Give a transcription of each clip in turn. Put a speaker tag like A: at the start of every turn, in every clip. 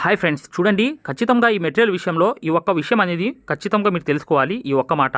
A: Hi friends చూడండి ఖచ్చితంగా ఈ మెటీరియల్ విషయంలో ఈ ఒక్క విషయం అనేది ఖచ్చితంగా మీరు తెలుసుకోవాలి ఈ ఒక్క మాట.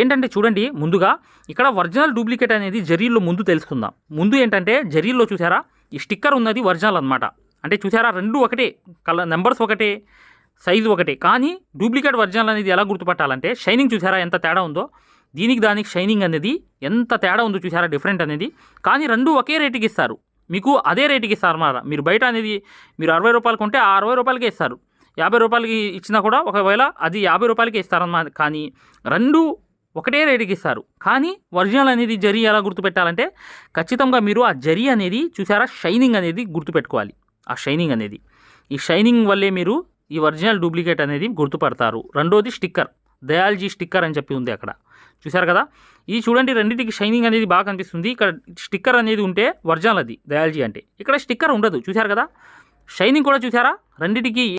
A: ఏంటంటే చూడండి ముందుగా ఇక్కడ ఒరిజినల్ డూప్లికేట్ అనేది జరీల్లో ముందు తెలుసుకుందాం. ముందు ఏంటంటే జరీల్లో చూసారా? ఈ స్టిక్కర్ ఉన్నది ఒరిజినల్ అనమాట అంటే చూసారా రెండు ఒకటే కలర్ నెంబర్స్ ఒకటే సైజు ఒకటే. కానీ డూప్లికేట్ ఒరిజినల్ అనేది ఎలా గుర్తుపట్టాలంటే షైనింగ్ చూసారా ఎంత తేడా ఉందో? దీనికి దానికి షైనింగ్ అనేది ఎంత తేడా ఉందో చూసారా డిఫరెంట్ అనేది. కానీ రెండు ఒకే రేటుకి ఇస్తారు. మీకు అదే రేటుకి ఇస్తారు అన్నమాట మీరు బయట అనేది మీరు అరవై రూపాయలకు ఉంటే ఆ అరవై రూపాయలకే ఇస్తారు. యాభై రూపాయలకి ఇచ్చినా కూడా ఒకవేళ అది యాభై రూపాయలకి ఇస్తారన్నమాట కానీ రెండు ఒకటే రేటుకి ఇస్తారు. కానీ ఒరిజినల్ అనేది జరీ ఎలా గుర్తుపెట్టాలంటే ఖచ్చితంగా మీరు ఆ జరీ అనేది చూసారా? షైనింగ్ అనేది గుర్తుపెట్టుకోవాలి. ఆ షైనింగ్ అనేది. ఈ షైనింగ్ వల్లే మీరు ఈ ఒరిజినల్ డూప్లికేట్ అనేది గుర్తుపడతారు. రెండోది స్టిక్కర్. దయాల్జీ స్టిక్కర్ అని చెప్పి ఉంది అక్కడ. చూసారు కదా? ఇది చూడండి రెండింటికి షైనింగ్ అనేది బాగా కనిపిస్తుంది. ఇక్కడ స్టిక్కర్ అనేది ఉంటే ఒరిజినల్ అది దయాల్జీ అంటే. ఇక్కడ స్టిక్కర్ ఉండదు. చూసారు కదా? షైనింగ్ కూడా చూసారా రెండింటికి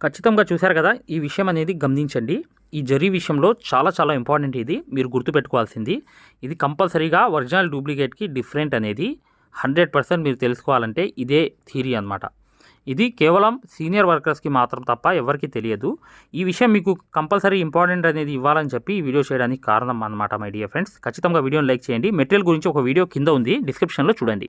A: ఖచ్చితంగా చూసారు కదా? ఈ విషయం అనేది గమనించండి. ఈ జరీ విషయంలో చాలా చాలా ఇంపార్టెంట్ ఇది. మీరు గుర్తుపెట్టుకోవాల్సింది. ఇది కంపల్సరీగా ఒరిజినల్ డూప్లికేట్కి డిఫరెంట్ అనేది హండ్రెడ్ పర్సెంట్ మీరు తెలుసుకోవాలంటే ఇదే థీరీ అనమాట ఇది కేవలం సీనియర్ వర్కర్స్కి మాత్రం తప్ప ఎవరికి తెలియదు. ఈ విషయం మీకు కంపల్సరీ ఇంపార్టెంట్ అనేది ఇవ్వాలని చెప్పి ఈ వీడియో చేయడానికి కారణం అనమాట మై డియర్ ఫ్రెండ్స్. ఖచ్చితంగా వీడియోని లైక్ చేయండి. మెటీరియల్ గురించి ఒక వీడియో కింద ఉంది. డిస్క్రిప్షన్లో చూడండి.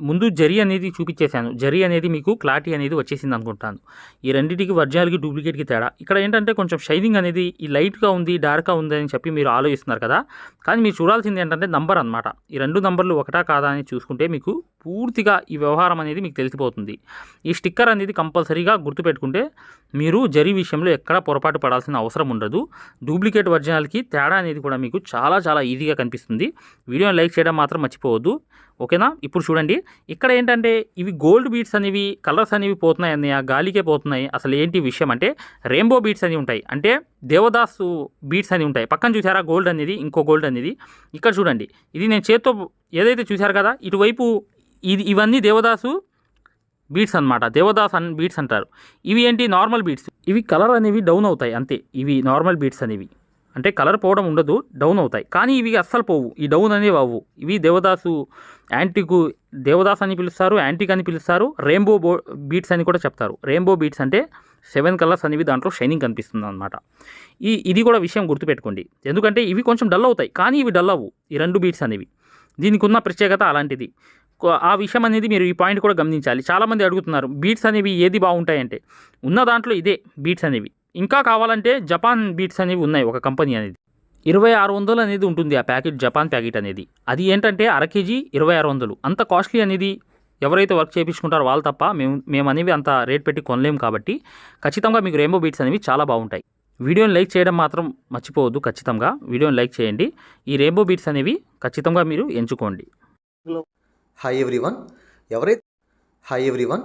A: ముందు జరి అనేది చూపించేశాను. జరి అనేది మీకు క్లారిటీ అనేది వచ్చేసింది అనుకుంటాను. ఈ రెండింటికి వర్జాలకి డూప్లికేట్కి తేడా. ఇక్కడ ఏంటంటే కొంచెం షైనింగ్ అనేది ఈ లైట్గా ఉంది డార్క్గా ఉంది అని చెప్పి మీరు ఆలోచిస్తున్నారు కదా. కానీ మీరు చూడాల్సింది ఏంటంటే నంబర్ అనమాట ఈ రెండు నంబర్లు ఒకటా కాదా అని చూసుకుంటే మీకు పూర్తిగా ఈ వ్యవహారం అనేది మీకు తెలిసిపోతుంది. ఈ స్టిక్కర్ అనేది కంపల్సరీగా గుర్తుపెట్టుకుంటే మీరు జరి విషయంలో ఎక్కడా పొరపాటు పడాల్సిన అవసరం ఉండదు. డూప్లికేట్ వర్జనాలకి తేడా అనేది కూడా మీకు చాలా చాలా ఈజీగా కనిపిస్తుంది. వీడియోని లైక్ చేయడం మాత్రం మర్చిపోవద్దు. ఓకేనా? ఇప్పుడు చూడండి. ఇక్కడ ఏంటంటే ఇవి గోల్డ్ బీట్స్ అనేవి కలర్స్ అనేవి పోతున్నాయి అన్నయ్య గాలికే పోతున్నాయి. అసలు ఏంటి విషయం అంటే రెయిన్బో బీట్స్ అని ఉంటాయి. అంటే దేవదాసు బీట్స్ అని ఉంటాయి. పక్కన చూసారా? గోల్డ్ అనేది ఇంకో గోల్డ్ అనేది. ఇక్కడ చూడండి. ఇది నేను చేత్తో ఏదైతే చూశారు కదా ఇటువైపు ఇది ఇవన్నీ దేవదాసు బీట్స్ అన్నమాట. దేవదాస్ అన్ బీట్స్ అంటారు. ఇవి ఏంటి? Normal beads. ఇవి కలర్ అనేవి డౌన్ అవుతాయి అంతే. ఇవి నార్మల్ బీట్స్ అనేవి. అంటే కలర్ పోవడం ఉండదు డౌన్ అవుతాయి. కానీ ఇవి అస్సలు పోవు. ఈ డౌన్ అనేవి అవ్వు ఇవి దేవదాసు యాంటికు దేవదాస్ అని పిలుస్తారు యాంటిక్ అని పిలుస్తారు రెయిన్బో బో బీట్స్ అని కూడా చెప్తారు. రెయిన్బో బీట్స్ అంటే సెవెన్ కలర్స్ అనేవి దాంట్లో షైనింగ్ కనిపిస్తుంది అనమాట ఈ ఇది కూడా విషయం గుర్తుపెట్టుకోండి. ఎందుకంటే ఇవి కొంచెం డల్ అవుతాయి. కానీ ఇవి డల్ అవ్వు. ఈ రెండు బీట్స్ అనేవి. దీనికి ఉన్న ప్రత్యేకత అలాంటిది. ఆ విషయం అనేది మీరు ఈ పాయింట్ కూడా గమనించాలి. చాలామంది అడుగుతున్నారు బీట్స్ అనేవి ఏది బాగుంటాయంటే. ఉన్న దాంట్లో ఇదే బీట్స్ అనేవి. ఇంకా కావాలంటే జపాన్ బీట్స్ అనేవి ఉన్నాయి ఒక కంపెనీ అనేది. ఇరవై ఆరు వందలు అనేది ఉంటుంది ఆ ప్యాకెట్ జపాన్ ప్యాకెట్ అనేది. అది ఏంటంటే అర కేజీ ఇరవై ఆరు వందలు. అంత కాస్ట్లీ అనేది ఎవరైతే వర్క్ చేయించుకుంటారో వాళ్ళు తప్ప మేము మేము అనేవి అంత రేట్ పెట్టి కొనలేము కాబట్టి ఖచ్చితంగా మీకు రెయిన్బో బీట్స్ అనేవి చాలా బాగుంటాయి. వీడియోని లైక్ చేయడం మాత్రం మర్చిపోవద్దు ఖచ్చితంగా. వీడియోని లైక్ చేయండి. ఈ రెయిన్బో బీట్స్ అనేవి ఖచ్చితంగా మీరు ఎంచుకోండి.
B: హాయ్ ఎవ్రీవన్ ఎవరైతే హాయ్ ఎవ్రీవన్